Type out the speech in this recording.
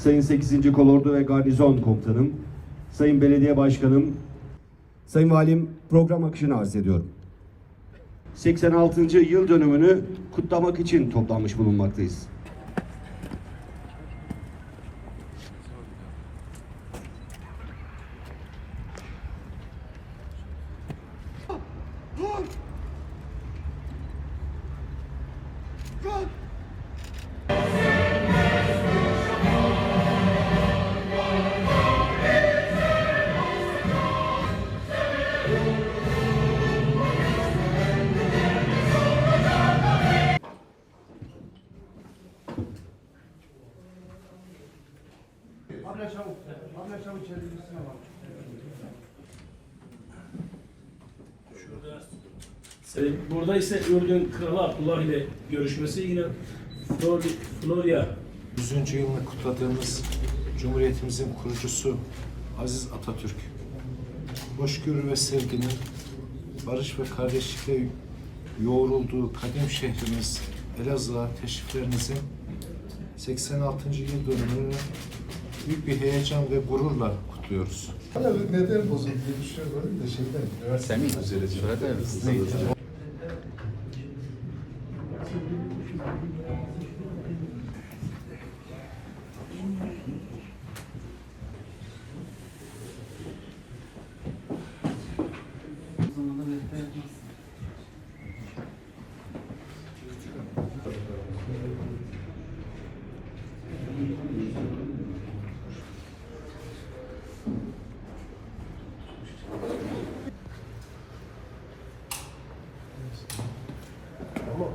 Sayın 8. Kolordu ve Garnizon Komutanım, Sayın Belediye Başkanım, Sayın Valim program akışını arz ediyorum. 86. yıl dönümünü kutlamak için toplanmış bulunmaktayız. Abla çabuk. Abla çabuk içeri girsin ama. Evet, Burada ise Ürdün Kralı Abdullah ile görüşmesi yine Flor Florya 100. yılını kutladığımız Cumhuriyetimizin kurucusu Aziz Atatürk, hoşgörü ve sevginin, barış ve kardeşlikle yoğrulduğu kadim şehrimiz Elazığ'a teşriflerinizin 86. yıl dönümünü büyük bir heyecan ve gururla kutluyoruz. Hala neden bozuldu diye düşünüyorum. Da şeyden. Üniversite üzerinde. Ama